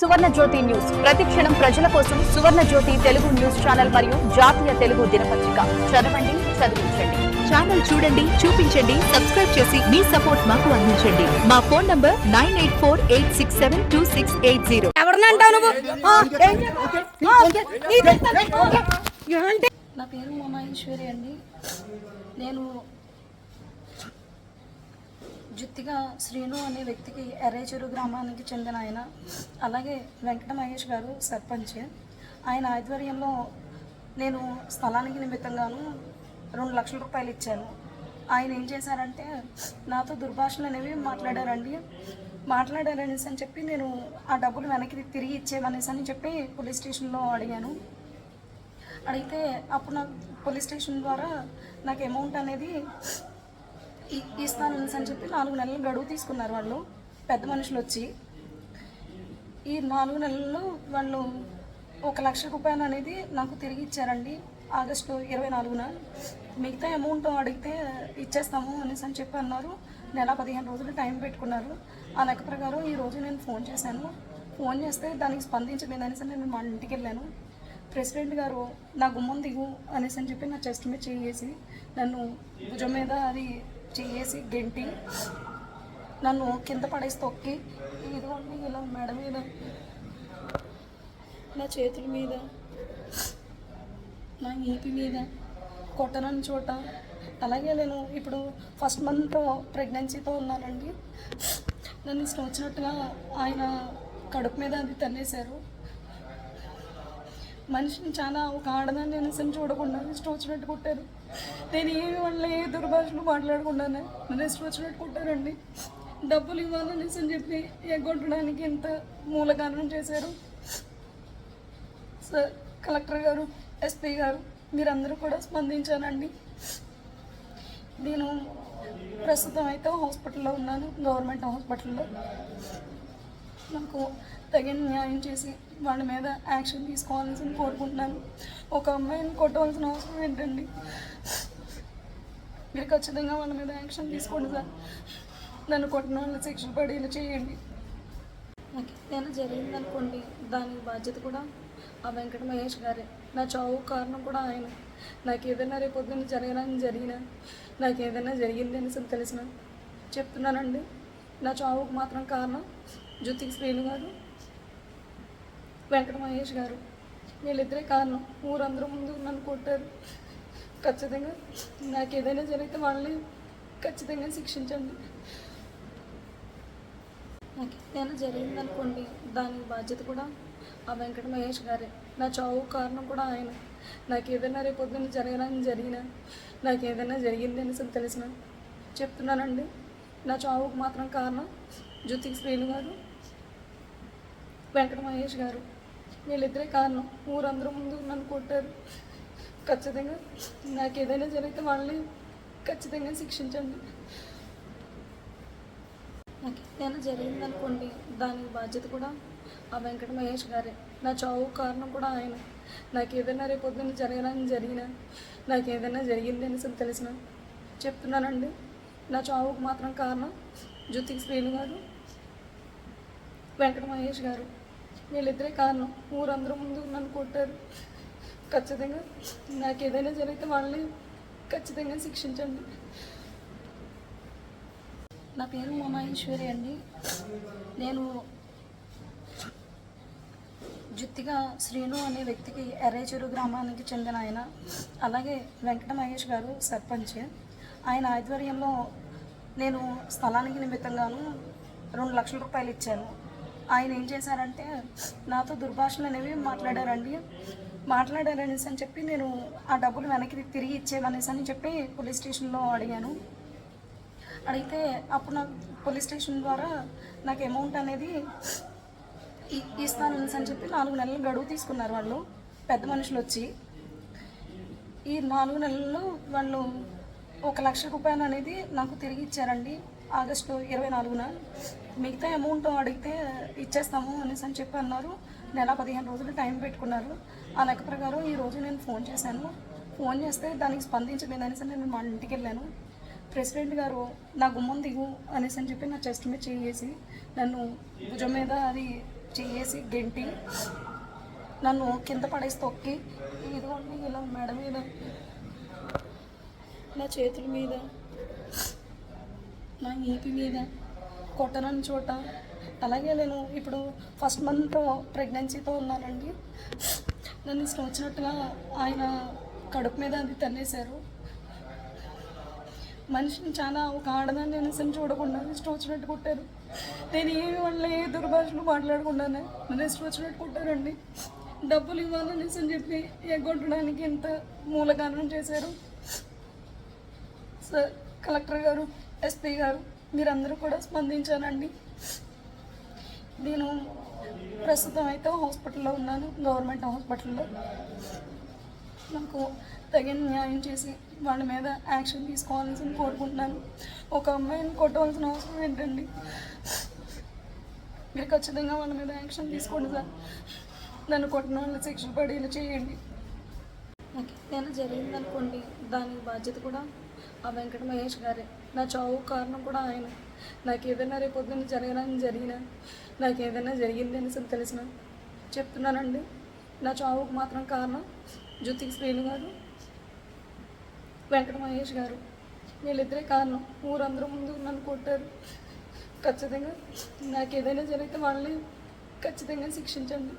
సువర్ణ జ్యోతి news ప్రతిక్షణం ప్రజల కోసం సువర్ణ జ్యోతి తెలుగు న్యూస్ ఛానల్ మరియు జాతీయ తెలుగు దినపత్రిక. చదవండి చదివించండి. ఛానల్ చూడండి చూపించండి సబ్స్క్రైబ్ చేసి మీ సపోర్ట్ మాకు అందించండి. మా phone number nine eight four eight six seven two six eight zero. ఎవరినంటావు నువ్వు. నీ పేరు ఉమామహేశ్వరి అండి. నేను జుత్తిగా శ్రీను అనే వ్యక్తికి ఎర్రేచెరు గ్రామానికి చెందిన ఆయన అలాగే వెంకట మహేష్ గారు సర్పంచ్. ఆయన ఆధ్వర్యంలో నేను స్థలానికి నిమిత్తంగాను రెండు లక్షల రూపాయలు ఇచ్చాను. ఆయన ఏం చేశారంటే నాతో దుర్భాషలు అనేవి మాట్లాడారండి. మాట్లాడారనేసి అని చెప్పి నేను ఆ డబ్బులు వెనక్కి తిరిగి ఇచ్చేవనేసి అని చెప్పి పోలీస్ స్టేషన్లో అడిగాను. అడిగితే అప్పుడు నాకు పోలీస్ స్టేషన్ ద్వారా నాకు అమౌంట్ అనేది ఇస్తాను అని చెప్పి నాలుగు నెలలు గడువు తీసుకున్నారు వాళ్ళు. పెద్ద మనుషులు వచ్చి. ఈ నాలుగు నెలల్లో వాళ్ళు ఒక లక్ష రూపాయలు అనేది నాకు తిరిగి ఇచ్చారండి. ఆగస్టు ఇరవై నాలుగున. మిగతా అమౌంట్ అడిగితే ఇచ్చేస్తాము అనేసి అని చెప్పి అన్నారు. నెల పదిహేను రోజులు టైం పెట్టుకున్నారు. ఆ లెక్క ప్రకారం ఈ రోజు నేను ఫోన్ చేశాను. ఫోన్ చేస్తే దానికి స్పందించలేదు అనేసి నేను మా ఇంటికి వెళ్ళాను. ప్రెసిడెంట్ గారు నా గుమ్మం దిగు అనేసి అని చెప్పి నా చెస్ట్ మీద చేసి నన్ను భుజం మీద అది చేసి గెంటి నన్ను కింద పడేసి తొక్కి ఇదిగోండి ఇలా మెడ మీద నా చేతుల మీద నా ఈపి మీద కొట్టనని చోట. అలాగే నేను ఇప్పుడు ఫస్ట్ మంత్ ప్రెగ్నెన్సీతో ఉన్నానండి. నన్ను ఇష్టం వచ్చినట్టుగా ఆయన కడుపు మీద అది తన్నేశారు. మనిషిని చాలా ఒక ఆడదాన్ని అనేసి చూడకుండా ఇష్టం వచ్చినట్టు కొట్టారు. నేను ఏమి వాళ్ళ ఏ దుర్భాషలు మాట్లాడకుండానే. నన్ను ఇష్టం వచ్చినట్టు కొట్టారండి. డబ్బులు ఇవ్వాలనేసి అని చెప్పి ఎగ్గొట్టడానికి ఎంత మూల కారణం చేశారు? సార్ కలెక్టర్ గారు ఎస్పీ గారు మీరందరూ కూడా స్పందించానండి నేను ప్రస్తుతం అయితే హాస్పిటల్లో ఉన్నాను గవర్నమెంట్ హాస్పిటల్లో. నాకు తగిన న్యాయం చేసి వాళ్ళ మీద యాక్షన్ తీసుకోవాలని కోరుకుంటున్నాను. ఒక అమ్మాయిని కొట్టవలసిన అవసరం ఏంటండి? మీరు ఖచ్చితంగా వాళ్ళ మీద యాక్షన్ తీసుకోండి సార్. నన్ను కొట్టిన వాళ్ళని శిక్ష పడేలా చేయండి. నాకు ఏదైనా జరిగిందనుకోండి దానికి బాధ్యత కూడా ఆ వెంకట మహేష్ గారే. నా చావు కారణం కూడా ఆయన. నాకు ఏదైనా రేపు పొద్దున్న జరగడానికి జరిగినా నాకు ఏదైనా జరిగింది అనేసి తెలిసిన చెప్తున్నానండి. నా చావుకు మాత్రం కారణం జ్యోతికి శ్రీను గారు వెంకట మహేష్ గారు. వీళ్ళిద్దరే కారణం. ఊరందరూ ముందు నన్ను కొట్టారు. ఖచ్చితంగా నాకు ఏదైనా జరిగితే వాళ్ళని ఖచ్చితంగా శిక్షించండి. నాకు ఏదైనా జరిగిందనుకోండి దానికి బాధ్యత కూడా ఆ వెంకట మహేష్ గారే. నా చావు కారణం కూడా ఆయన. నాకు ఏదైనా రేపు పొద్దున్న జరగడానికి జరిగినా నాకు ఏదైనా జరిగింది అని తెలిసిన చెప్తున్నానండి. నా చావుకు మాత్రం కారణం జ్యోతికి శ్రీను గారు. వెంకట మహేష్ గారు. వీళ్ళిద్దరే కారణం. ఊరందరూ ముందు నన్ను కొట్టారు. ఖచ్చితంగా నాకు ఏదైనా జరిగితే వాళ్ళని ఖచ్చితంగా శిక్షించండి. నాకు ఏదైనా జరిగిందనుకోండి దానికి బాధ్యత కూడా ఆ వెంకట మహేష్ గారే. నా చావు కారణం కూడా ఆయన. నాకు ఏదైనా రేపొద్దున జరగాలని జరిగినా నాకు ఏదైనా జరిగింది అనేసి తెలిసిన చెప్తున్నానండి. నా చావుకు మాత్రం కారణం జ్యోతికి శ్రీను గారు. వెంకట మహేష్ గారు. వీళ్ళిద్దరే కారణం. ఊరందరూ ముందు నన్ను కొట్టారు. ఖచ్చితంగా నాకు ఏదైనా జరిగితే వాళ్ళని ఖచ్చితంగా శిక్షించండి. నా పేరు ఉమామహేశ్వరి అండి. నేను జుత్తిగా శ్రీను అనే వ్యక్తికి ఎర్రేచెరు గ్రామానికి చెందిన ఆయన. అలాగే వెంకట మహేష్ గారు సర్పంచ్. ఆయన ఆధ్వర్యంలో నేను స్థలానికి నిమిత్తంగాను రెండు లక్షల రూపాయలు ఇచ్చాను. ఆయన ఏం చేశారంటే నాతో దుర్భాషలు అనేవి మాట్లాడారండి. మాట్లాడారనేసి అని చెప్పి నేను ఆ డబ్బులు వెనక్కి తిరిగి ఇచ్చేవనేసి అని చెప్పి పోలీస్ స్టేషన్లో అడిగాను. అడిగితే అప్పుడు నాకు పోలీస్ స్టేషన్ ద్వారా నాకు అమౌంట్ అనేది ఇస్తాను అని చెప్పి నాలుగు నెలలు గడువు తీసుకున్నారు వాళ్ళు పెద్ద మనుషులు వచ్చి. ఈ నాలుగు నెలల్లో వాళ్ళు ఒక లక్ష రూపాయలు అనేది నాకు తిరిగి ఇచ్చారండి. ఆగస్టు ఇరవై నాలుగున మిగతా అమౌంట్ అడిగితే ఇచ్చేస్తాము అనేసి అని చెప్పి అన్నారు. నెల పదిహేను రోజులు టైం పెట్టుకున్నారు. ఆ లెక్క ప్రకారం ఈ రోజు నేను ఫోన్ చేశాను. ఫోన్ చేస్తే దానికి స్పందించలేదు అనేసి నేను మా ఇంటికి వెళ్ళాను. ప్రెసిడెంట్ గారు నా గుమ్మం దిగు అనేసి అని చెప్పి నా చెస్ట్ మీద చేసి నన్ను భుజం మీద అది చేసి గెంటి నన్ను కింద పడేసి తొక్కి ఇదిగోండి ఇలా మెడ మీద నా చేతుల మీద నా ఈపి మీద కొట్టనని చోట. అలాగే నేను ఇప్పుడు ఫస్ట్ మంత్ ప్రెగ్నెన్సీతో ఉన్నానండి. నన్ను ఇష్టం వచ్చినట్టుగా ఆయన కడుపు మీద అది తన్నేశారు. మనిషిని చాలా ఒక ఆడదాన్ని నిజం చూడకుండా ఇష్టం వచ్చినట్టు కొట్టారు. నేను ఏమి వాళ్ళ ఏ దుర్భాషలు మాట్లాడకుండానే నన్ను ఇష్టం వచ్చినట్టు కొట్టారండి. డబ్బులు ఇవ్వాలనేసి అని చెప్పి ఎగ్గొట్టడానికి ఎంత మూల కారణం చేశారు. సార్ కలెక్టర్ గారు ఎస్పీ గారు మీరందరూ కూడా స్పందించానండి నేను ప్రస్తుతం అయితే హాస్పిటల్లో ఉన్నాను గవర్నమెంట్ హాస్పిటల్లో. నాకు తగిన న్యాయం చేసి వాళ్ళ మీద యాక్షన్ తీసుకోవాలని కోరుకుంటున్నాను. ఒక అమ్మాయిని కొట్టవలసిన అవసరం ఏంటండి? మీరు ఖచ్చితంగా వాళ్ళ మీద యాక్షన్ తీసుకోండి సార్. నన్ను కొట్టిన వాళ్ళు శిక్ష పడేలా చేయండి. ఓకే నేను జరిగింది అనుకోండి దానికి బాధ్యత కూడా ఆ వెంకట మహేష్ గారే. నా చావు కారణం కూడా ఆయన. నాకు ఏదైనా రేపు పొద్దున్న జరగడానికి జరిగినా నాకు ఏదైనా జరిగింది అనేసి తెలిసిన చెప్తున్నానండి. నా చావుకు మాత్రం కారణం జ్యోతికి శ్రీను గారు వెంకట మహేష్ గారు. వీళ్ళిద్దరే కారణం. ఊరందరూ ముందు నన్ను కొట్టారు. ఖచ్చితంగా నాకు ఏదైనా జరిగితే వాళ్ళని ఖచ్చితంగా శిక్షించండి.